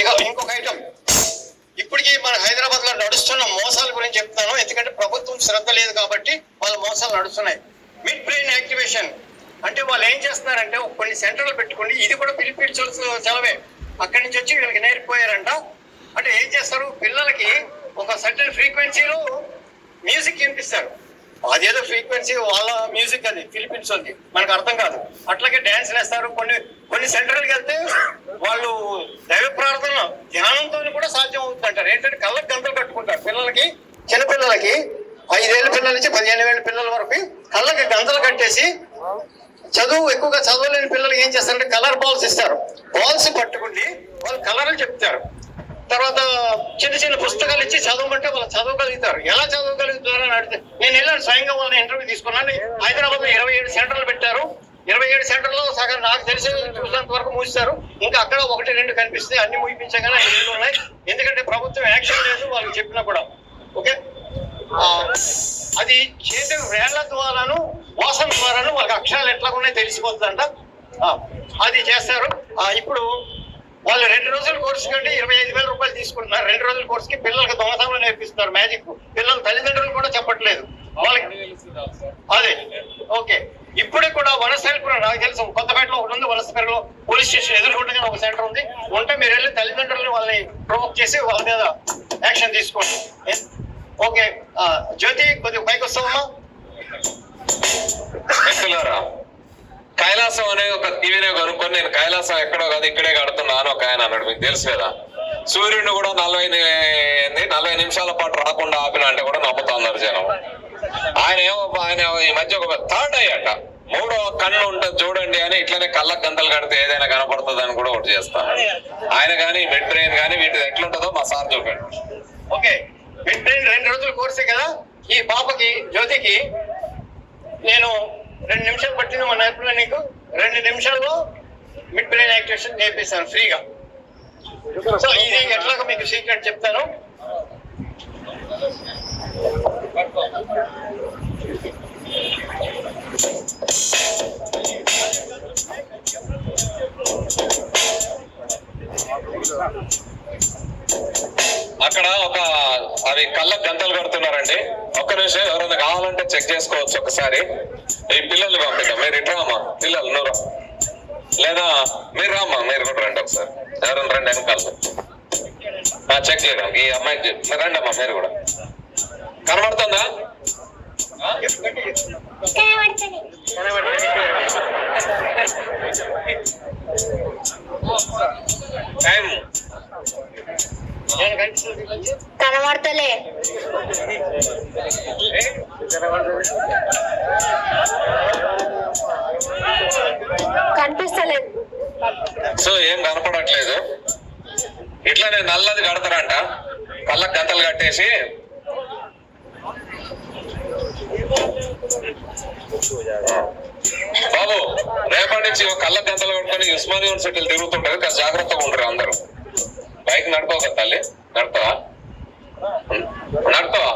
ఇక ఇంకొక ఐటమ్ ఇప్పటికీ మన హైదరాబాద్లో నడుస్తున్న మోసాల గురించి చెప్తాను. ఎందుకంటే ప్రభుత్వం శ్రద్ధ లేదు కాబట్టి వాళ్ళ మోసాలు నడుస్తున్నాయి. Mid brain activation. అంటే వాళ్ళు ఏం చేస్తున్నారంటే కొన్ని సెంటర్లు పెట్టుకుని ఇది కూడా ఫిలిపీన్స్ సెలవే. అక్కడి నుంచి వచ్చి వీళ్ళకి నేర్పిపోయారంట. అంటే ఏం చేస్తారు? పిల్లలకి ఒక సర్టన్ ఫ్రీక్వెన్సీలో మ్యూజిక్ వినిపిస్తారు. అదేదో ఫ్రీక్వెన్సీ వాళ్ళ మ్యూజిక్ అది ఫిలిపీన్స్ ఉంది. మనకు అర్థం కాదు. అట్లాగే డాన్స్ వేస్తారు కొన్ని కొన్ని సెంటర్లకు వెళ్తే వాళ్ళు దైవ ప్రార్థన ధ్యానంతో కూడా సాధ్యం అవుతుంది అంటారు ఏంటంటే కళ్ళకి గంతలు కట్టుకుంటారు. పిల్లలకి చిన్నపిల్లలకి ఐదేళ్ళ పిల్లల నుంచి పదిహేను వేల పిల్లల వరకు కళ్ళకి గంతలు కట్టేసి చదువు ఎక్కువగా చదవలేని పిల్లలకి ఏం చేస్తారంటే కలర్ బాల్స్ ఇస్తారు. బాల్స్ పట్టుకుండి వాళ్ళు కలర్లు చెప్తారు. తర్వాత చిన్న చిన్న పుస్తకాలు ఇచ్చి చదవమంటే వాళ్ళు చదవగలుగుతారు. ఎలా చదవగలుగుతారు అని అడిగితే నేను వెళ్ళాను స్వయంగా వాళ్ళని ఇంటర్వ్యూ తీసుకున్నాను. హైదరాబాద్లో ఇరవై ఏడు సెంటర్లు పెట్టారు. ఇరవై ఏడు సెంటర్లో సగం నాకు తెలిసి చూసినంత వరకు మూసిస్తారు ఇంకా అక్కడ ఒకటి రెండు కనిపిస్తే అన్ని మూయించగానే ఐదు ఉన్నాయి. ఎందుకంటే ప్రభుత్వం యాక్షన్ లేదు వాళ్ళకి చెప్పినా కూడా. ఓకే? అది చేసే వేళ్ళ ద్వారాను వాసన ద్వారాను వాళ్ళకి అక్షరాలు ఎట్లా ఉన్నాయో తెలిసిపోతుందంట. అది చేస్తారు. ఆ, ఇప్పుడు వాళ్ళు రెండు రోజుల కోర్సు కంటే ఇరవై ఐదు వేల రూపాయలు తీసుకుంటున్నారు. రెండు రోజుల కోర్సుకి పిల్లలకు దొంగతనం నేర్పిస్తున్నారు మ్యాజిక్. పిల్లల తల్లిదండ్రులు కూడా చెప్పట్లేదు. వాళ్ళకి అదే. ఓకే. ఇప్పుడే కూడా వనస్థలిపురం నాకు తెలుసు. కొత్తపేటలో ఒకటి ఉంది వనస్థలిపురంలో పోలీస్ స్టేషన్ ఎదుర్కొంటుంది ఒక సెంటర్ ఉంది. ఉంటే మీరు వెళ్ళి తల్లిదండ్రులని వాళ్ళని ప్రొవోక్ చేసి వాళ్ళ మీద యాక్షన్ తీసుకోండి. ఓకే. జ్యోతి కొద్దిగా పైకి వస్తామా కైలాసం అనే ఒక టీవీనే కనుక్కొని నేను కైలాసం ఎక్కడో కాదు ఇక్కడే కడుతున్నాను ఒక ఆయన అన్నాడు మీకు తెలుసు కదా. సూర్యుడిని కూడా నలభై నలభై నిమిషాల పాటు రాకుండా ఆపిన అంటే కూడా నమ్ముతున్నారు జనం. ఆయన ఏమో ఆయన ఈ మధ్య ఒక థర్డ్ అయ్యాట మూడో కన్ను ఉంటుంది చూడండి అని ఇట్లనే కళ్ళ గంతలు కడితే ఏదైనా కనపడుతుంది అని కూడా ఒకటి చేస్తాను ఆయన కానీ మిడ్ బ్రెయిన్ కానీ వీటి ఎట్లుంటుందో మా సార్ చూపండి. ఓకే. మిడ్ బ్రెయిన్ రెండు రోజుల కోర్సే కదా? ఈ పాపకి జ్యోతికి నేను రెండు నిమిషాలు పట్టింది మా నేర్పులో నీకు? రెండు నిమిషాల్లో మిడ్ బ్రెయిన్ యాక్టివేషన్ నేర్పిస్తాను ఫ్రీగా. సో ఇది ఎట్లాగో మీకు సీక్రెట్ చెప్తాను. అక్కడ ఒక అవి కళ్ళ గంటలు కడుతున్నారండి. ఒక్క నిమిషం ఎవరైనా కావాలంటే చెక్ చేసుకోవచ్చు ఒకసారి. ఈ పిల్లల్ని పంపిద్దాం. మీరు ఇట్లా అమ్మా పిల్లలు నువ్వు రా. లేదా మీరు రామ్మా మీరు కూడా రండి ఒకసారి. ఎవరైనా రండి వెనకాల. ఆ, చెక్ చేయడం ఈ అమ్మాయికి చెప్పు. మీరు రండి అమ్మా మీరు కూడా. కనబడుతుందా? టైం కనబడతలే. కనిపిస్తలేదు సో ఏం కనపడట్లేదు. ఇట్లానే నల్లది కడతారంట. కళ్ళ గంతలు కట్టేసి. బాబు రేపటి నుంచి ఒక గంతలు కట్టుకొని ఉస్మాన్ యూనివర్సిటీలు తిరుగుతుంటారు కాస్త జాగ్రత్తగా ఉంటారు అందరూ. బైక్ నడపవు తల్లి? నడుతావా నడపవా?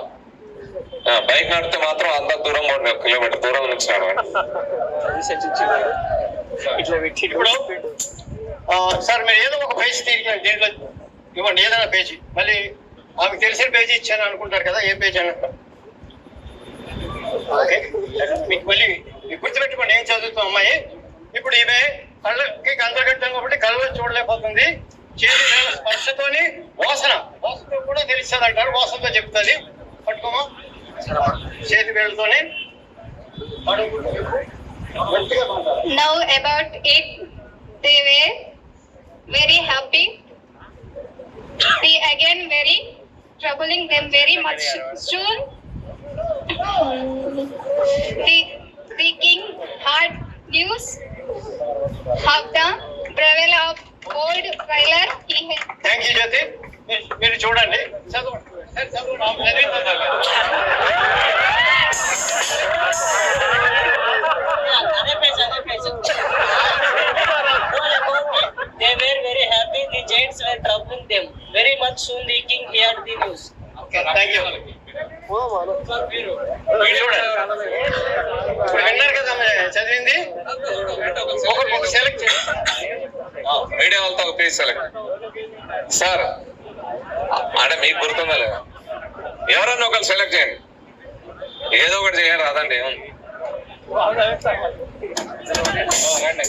బైక్ నడితే మాత్రం అంత దూరం పోండి ఒక కిలోమీటర్ దూరం నుంచి నడవండి ఇప్పుడు సార్ మీరు ఏదో ఒక పేజీ తీరికండి దీంట్లో ఇవ్వండి ఏదైనా పేజీ మళ్ళీ ఆమెకు తెలిసిన పేజీ ఇచ్చాను అనుకుంటారు కదా ఏ పేజీ అని ఓకే? మీకు మళ్ళీ మీకు గుర్తుపెట్టుకోండి ఏం చదువుతాం అమ్మాయి? ఇప్పుడు ఈమె కళ్ళకి గంటగట్టం కాబట్టి కళ్ళు చూడలేకపోతుంది. చేతి వేళ్ళ స్పర్శతోని వాసన వాసనతో కూడా తెలుస్తుంది అంటారు వాసనతో చెప్తుంది పట్టుకోమా చేతి వేళ్ళతోనే అడుగు. గట్టిగా మాట్లాడు. Now about it, they were very happy. They again very troubling them very much soon. The, the king heard news of the travel of old trailer he had. Thank you Jyoti మీరు- మీరు చూడండి చదవండి media వాళ్ళతో ఒక select sir అంటే మీకు గుర్తుందా లేదా? ఎవరన్నా ఒకరు సెలెక్ట్ చేయండి. ఏదో ఒకటి చేయండి రాదండి ఏముంది? రండి.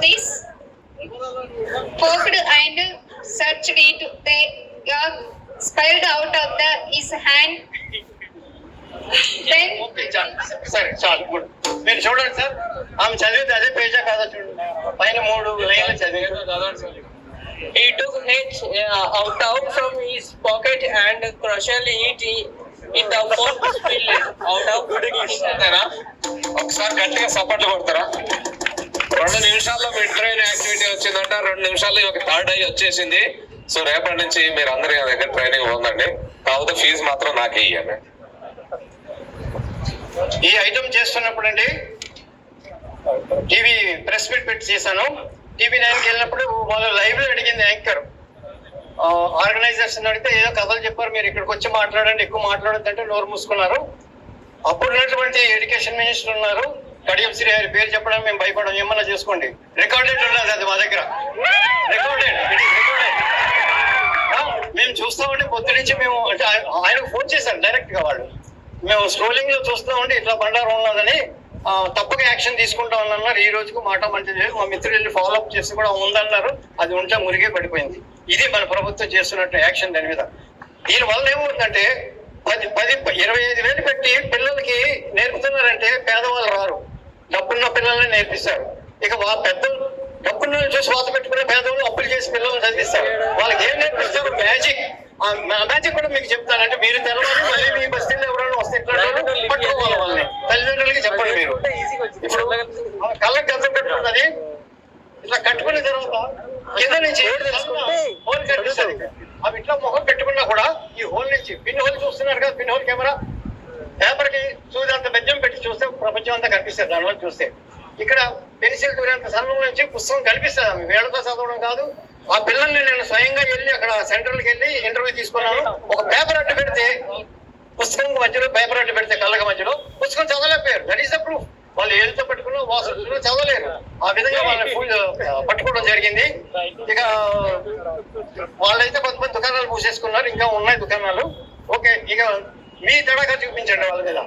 this, poked and searched it. The yak spilled out of the his hand. Then okay, చాలు. సరే చాలు గుడ్ మీరు చూడండి సార్ ఆమె చదివితే అదే పేజా కాదా చూడండి పైన మూడు లైన్లు చదివి చదవండి sir He took it uh, out, out from his pocket and crushily it in the fork spilled out of అంతేనా ఒకసారి గట్టిగా సపోర్ట్లు కొడతారా రెండు నిమిషాల్లో మిడ్ ట్రైన్ యాక్టివిటీ వచ్చిందంట. రెండు నిమిషాల్లో ఒక థర్డ్ అయ్యి వచ్చేసింది. సో రేపటి నుంచి మీరు అందరి దగ్గర ట్రైనింగ్ పొందండి కాకపోతే ఫీజు మాత్రం నాకు ఇవ్వండి ఈ ఐటమ్ చేస్తున్నప్పుడు అండి టీవీ ప్రెస్ మీట్ పెట్టి చేశాను. టీవీ నైన్కి వెళ్ళినప్పుడు వాళ్ళు లైవ్లో అడిగింది యాంకర్ ఆర్గనైజర్స్ అడిగితే ఏదో కథలు చెప్పారు మీరు ఇక్కడికి వచ్చి మాట్లాడండి ఎక్కువ మాట్లాడద్దంటే నోరు మూసుకున్నారు. అప్పుడు ఉన్నటువంటి ఎడ్యుకేషన్ మినిస్టర్ ఉన్నారు. కడియం శ్రీ పేరు చెప్పడం మేము భయపడడం ఏమన్నా చేసుకోండి. రికార్డెడ్ ఉన్నది అది మా దగ్గర. రికార్డెడ్ రికార్డెడ్ మేము చూస్తామంటే పొద్దు నుంచి మేము అంటే ఆయన- ఆయనకు ఫోన్ చేశారు డైరెక్ట్గా వాళ్ళు. మేము స్క్రోలింగ్లో చూస్తా ఉంటే ఇట్లా బండారం ఉన్నదని తప్పక యాక్షన్ తీసుకుంటాం అన్నారు ఈ రోజుకు మాట మంచిది లేదు. మా మిత్రులు వెళ్ళి ఫాలో అప్ చేసి కూడా ఉందన్నారు. అది ఉంటే మురిగే పడిపోయింది. ఇది మన ప్రభుత్వం చేస్తున్నట్టు యాక్షన్ దాని మీద. దీని వల్ల ఏమవుతుందంటే పది పది ఇరవై ఐదు వేలు పెట్టి పిల్లలకి నేర్పుతున్నారంటే పేదవాళ్ళు రారు. డబ్బున్న పిల్లల్ని నేర్పిస్తారు. ఇక వా పెద్ద డబ్బున్న చూసి వాత పెట్టుకునే పేదవాళ్ళు అప్పులు చేసి పిల్లల్ని చదివిస్తారు. వాళ్ళకి ఏం నేర్పిస్తారు? మ్యాజిక్. ఆ మ్యాజిక్ కూడా మీకు చెప్తానంటే మీరు తెలవాలి మళ్ళీ మీ బస్తీలో ఎవరైనా వస్తే ఇట్లా పట్టుకోవాలి వాళ్ళని. తల్లిదండ్రులకి చెప్పండి మీరు. ఇప్పుడు కళ్ళకి గంతం పెట్టుకున్నది ఇట్లా కట్టుకున్న తర్వాత కింద నుంచి హోల్ కనిపిస్తుంది. అవి ఇట్లా ముఖం పెట్టుకున్నా కూడా ఈ హోల్ నుంచి పిన్ హోల్ చూస్తున్నారు కదా పిన్ హోల్ కెమెరా. పేపర్కి సూది అంత బెజ్జం పెట్టి చూస్తే ప్రపంచం అంతా కనిపిస్తుంది. దానివల్ల చూస్తే ఇక్కడ పెన్సిల్ దూరేంత సన్నం నుంచి పుస్తకం కనిపిస్తుంది. ఆమె వేళతో చదవడం కాదు. ఆ పిల్లల్ని నేను స్వయంగా వెళ్ళి అక్కడ సెంటర్కి వెళ్ళి ఇంటర్వ్యూ తీసుకున్నాను. ఒక పేపర్ అట్టు పెడితే పుస్తకం మధ్యలో పేపర్ అట్టు పెడితే కళ్ళకి మధ్యలో పుస్తకం చదవలేకపోయారు. దట్ ఈస్ ద ప్రూఫ్ వాళ్ళు ఏళ్ళతో పట్టుకున్న వాసులు చదవలేరు. ఆ విధంగా వాళ్ళని ఫుల్ పట్టుకోవడం జరిగింది. ఇక వాళ్ళైతే కొంతమంది దుకాణాలు మూసేసుకున్నారు. ఇంకా ఉన్నాయి దుకాణాలు. ఓకే ఇక మీ తడాగా చూపించండి వాళ్ళ మీద.